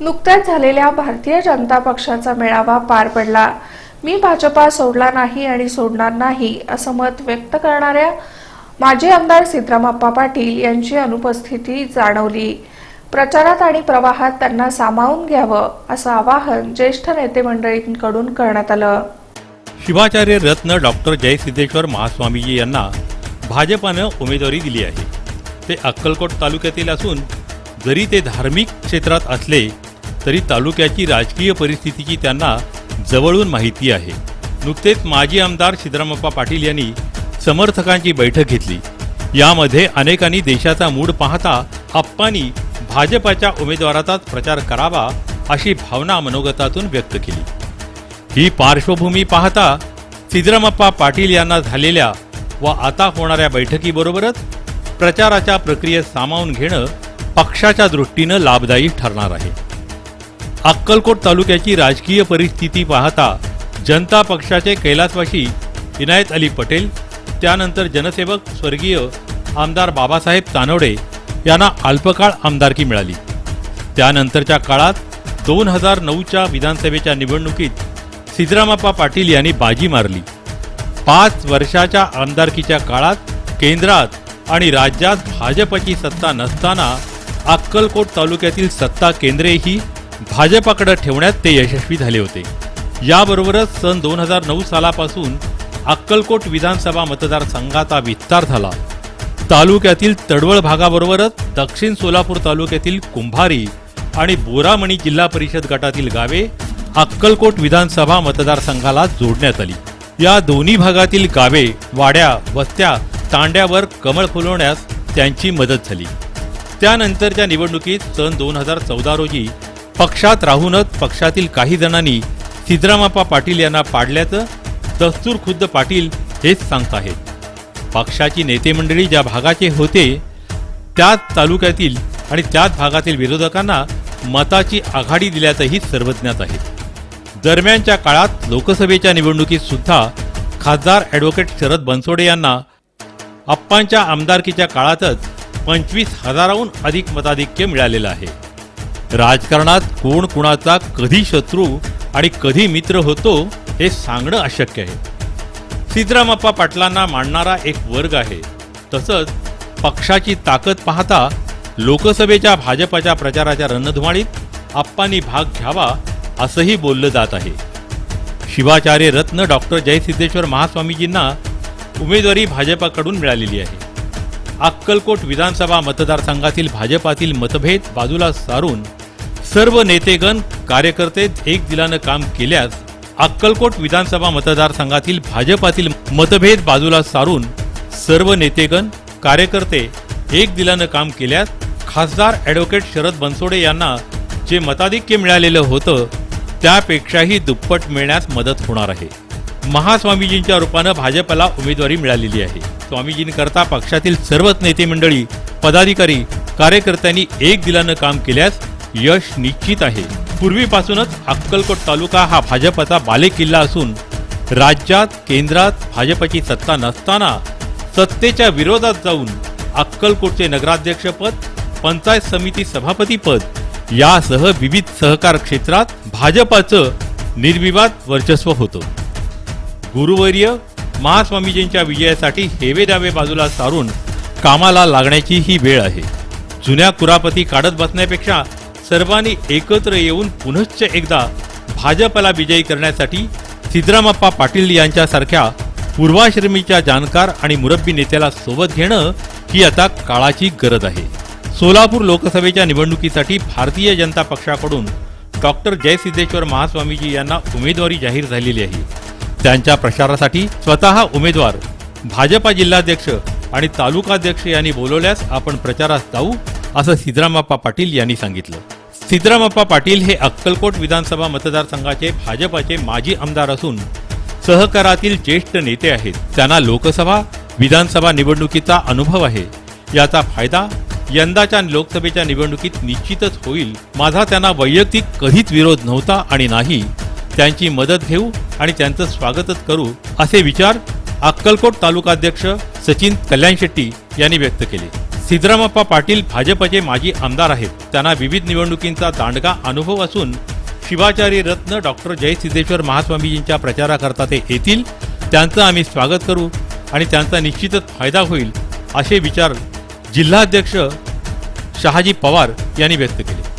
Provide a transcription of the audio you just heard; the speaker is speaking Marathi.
नुकत्याच झालेल्या भारतीय जनता पक्षाचा मेळावा पार पडला. मी भाजपा सोडला नाही आणि सोडणार नाही असं मत व्यक्त करणाऱ्या माजी आमदार सिद्धरामप्पा पाटील यांची अनुपस्थिती जाणवली. प्रचारात आणि प्रवाहात त्यांना सामावून घ्यावं असं आवाहन ज्येष्ठ नेते मंडळींकडून करण्यात आलं. शिवाचार्य रत्न डॉक्टर जयसिद्धेश्वर महास्वामीजी यांना भाजपानं उमेदवारी दिली आहे. ते अक्कलकोट तालुक्यातील असून जरी ते धार्मिक क्षेत्रात असले तरी तालुक्याची राजकीय परिस्थितीची त्यांना जवळून माहिती आहे. नुकतेच माजी आमदार सिद्धरामप्पा पाटील यांनी समर्थकांची बैठक घेतली. यामध्ये अनेकांनी देशाचा मूड पाहता आप्पांनी भाजपाच्या उमेदवाराचाच प्रचार करावा अशी भावना मनोगतातून व्यक्त केली. ही पार्श्वभूमी पाहता सिद्धरामप्पा पाटील यांना झालेल्या व आता होणाऱ्या बैठकीबरोबरच प्रचाराच्या प्रक्रियेत सामावून घेणं पक्षाच्या दृष्टीनं लाभदायी ठरणार आहे. अक्कलकोट तालुक्याची राजकीय परिस्थिती पाहता जनता पक्षाचे कैलासवासी इनायत अली पटेल त्यानंतर जनसेवक स्वर्गीय आमदार बाबासाहेब तानवडे यांना अल्पकाळ आमदारकी मिळाली. त्यानंतरच्या काळात दोन हजार नऊच्या विधानसभेच्या निवडणुकीत सिद्धरामप्पा पाटील यांनी बाजी मारली. पाच वर्षाच्या आमदारकीच्या काळात केंद्रात आणि राज्यात भाजपची सत्ता नसताना अक्कलकोट तालुक्यातील सत्ता केंद्रेही भाजपाकडे ठेवण्यात ते यशस्वी झाले होते. याबरोबरच सन दोन हजार नऊ सालापासून अक्कलकोट विधानसभा मतदारसंघाचा विस्तार झाला. तालुक्यातील तडवळ भागाबरोबरच दक्षिण सोलापूर तालुक्यातील कुंभारी आणि बोरामणी जिल्हा परिषद गटातील गावे अक्कलकोट विधानसभा मतदारसंघाला जोडण्यात आली. या दोन्ही भागातील गावे वाड्या वस्त्या तांड्यावर कमळ फुलवण्यास त्यांची मदत झाली. त्यानंतरच्या निवडणुकीत सन दोन हजार चौदा रोजी पक्षात राहूनच पक्षातील काही जणांनी सिद्धरामप्पा पाटील यांना पाडल्याचं दस्तूर खुद्द पाटील हेच सांगताहेत पक्षाची नेते मंडळी ज्या भागाचे होते त्याच तालुक्यातील आणि त्याच भागातील विरोधकांना मताची आघाडी दिल्याचंही सर्वज्ञात आहे. दरम्यानच्या काळात लोकसभेच्या निवडणुकीत सुद्धा खासदार ॲडव्होकेट शरद बनसोडे यांना आप्पांच्या आमदारकीच्या काळातच पंचवीस हजाराहून अधिक मताधिक्य मिळालेलं आहे. राजकारणात कोण कुणाचा कधी शत्रू आणि कधी मित्र होतो हे सांगणं अशक्य आहे. सिद्धरामप्पा पाटलांना मांडणारा एक वर्ग आहे. तसंच पक्षाची ताकद पाहता लोकसभेच्या भाजपाच्या प्रचाराच्या रणधुमाळीत आप्पांनी भाग घ्यावा असंही बोललं जात आहे. शिवाचार्य रत्न डॉक्टर जयसिद्धेश्वर महास्वामीजींना उमेदवारी भाजपाकडून मिळालेली आहे. अक्कलकोट विधानसभा मतदारसंघातील भाजपातील मतभेद बाजूला सारून सर्व नेतेगण कार्यकर्ते एक दिलानं काम केल्यास अक्कलकोट विधानसभा मतदारसंघातील भाजपातील मतभेद बाजूला सारून सर्व नेतेगण कार्यकर्ते एक दिलानं काम केल्यास खासदार ॲडव्होकेट शरद बनसोडे यांना जे मताधिक्य मिळालेलं होतं त्यापेक्षाही दुप्पट मिळण्यास मदत होणार आहे. महास्वामीजींच्या रूपानं भाजपला उमेदवारी मिळालेली आहे. स्वामीजींकरता पक्षातील सर्वच नेते मंडळी पदाधिकारी कार्यकर्त्यांनी एक दिलानं काम केल्यास यश निश्चित आहे. पूर्वीपासूनच अक्कलकोट तालुका हा भाजपचा बालेकिल्ला असून राज्यात केंद्रात भाजपची सत्ता नसताना सत्तेच्या विरोधात जाऊन अक्कलकोटचे नगराध्यक्षपद पंचायत समिती सभापतीपद यासह विविध सहकार क्षेत्रात भाजपाचं निर्विवाद वर्चस्व होतं. गुरुवर्य महास्वामीजींच्या विजयासाठी हेवे डावे बाजूला सारून कामाला लागण्याची ही वेळ आहे. जुन्या कुरापती काढत बसण्यापेक्षा सर्वांनी एकत्र येऊन पुनश्च एकदा भाजपला विजयी करण्यासाठी सिद्धरामप्पा पाटील यांच्यासारख्या पूर्वाश्रमीच्या जाणकार आणि मुरब्बी नेत्याला सोबत घेणं ही आता काळाची गरज आहे. सोलापूर लोकसभेच्या निवडणुकीसाठी भारतीय जनता पक्षाकडून डॉक्टर जयसिद्धेश्वर महास्वामीजी यांना उमेदवारी जाहीर झालेली आहे. त्यांच्या प्रचारासाठी स्वतः उमेदवार भाजपा जिल्हाध्यक्ष आणि तालुकाध्यक्ष यांनी बोलवल्यास आपण प्रचारास जाऊ असं सिद्धरामप्पा पाटील यांनी सांगितलं. सिद्धरामप्पा पाटील हे अक्कलकोट विधानसभा मतदारसंघाचे भाजपाचे माजी आमदार असून सहकारातील ज्येष्ठ नेते आहेत. त्यांना लोकसभा विधानसभा निवडणुकीचा अनुभव आहे. याचा फायदा यंदाच्या लोकसभेच्या निवडणुकीत निश्चितच होईल. माझा त्यांना वैयक्तिक कधीच विरोध नव्हता आणि नाही. त्यांची मदत घेऊ आणि त्यांचं स्वागतच करू असे विचार अक्कलकोट तालुकाध्यक्ष सचिन कल्याण शेट्टी यांनी व्यक्त केले. सिद्धरामप्पा पाटील भाजपचे माजी आमदार आहेत. त्यांना विविध निवडणुकींचा दांडगा अनुभव असून शिवाचार्य रत्न डॉक्टर जय सिद्धेश्वर महास्वामीजींच्या प्रचाराकरता ते येतील. त्यांचं आम्ही स्वागत करू आणि त्यांचा निश्चितच फायदा होईल असे विचार जिल्हाध्यक्ष शहाजी पवार यांनी व्यक्त केले.